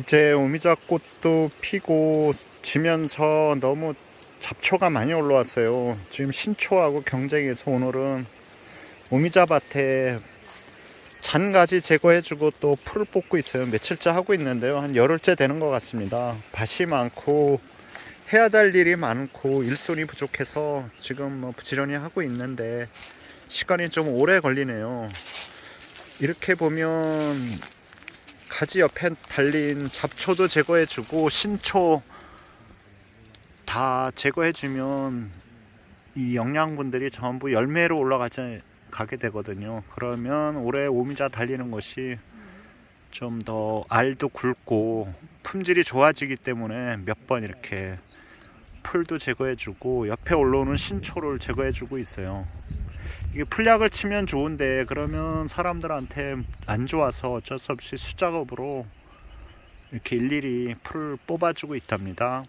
이제 오미자 꽃도 피고 지면서 너무 잡초가 많이 올라왔어요. 지금 신초하고 경쟁해서 오늘은 오미자 밭에 잔가지 제거해주고 또풀 뽑고 있어요. 며칠째 하고 있는데요. 한 열흘째 되는 것 같습니다. 밭이 많고 해야 될 일이 많고 일손이 부족해서 지금 뭐 부지런히 하고 있는데 시간이 좀 오래 걸리네요. 이렇게 보면 가지 옆에 달린 잡초도 제거해주고 신초 다 제거해주면 이 영양분들이 전부 열매로 올라가지 가게 되거든요. 그러면 올해 오미자 달리는 것이 좀 더 알도 굵고 품질이 좋아지기 때문에 몇 번 이렇게 풀도 제거해주고 옆에 올라오는 신초를 제거해주고 있어요. 이게 풀약을 치면 좋은데 그러면 사람들한테 안 좋아서 어쩔 수 없이 수작업으로 이렇게 일일이 풀을 뽑아주고 있답니다.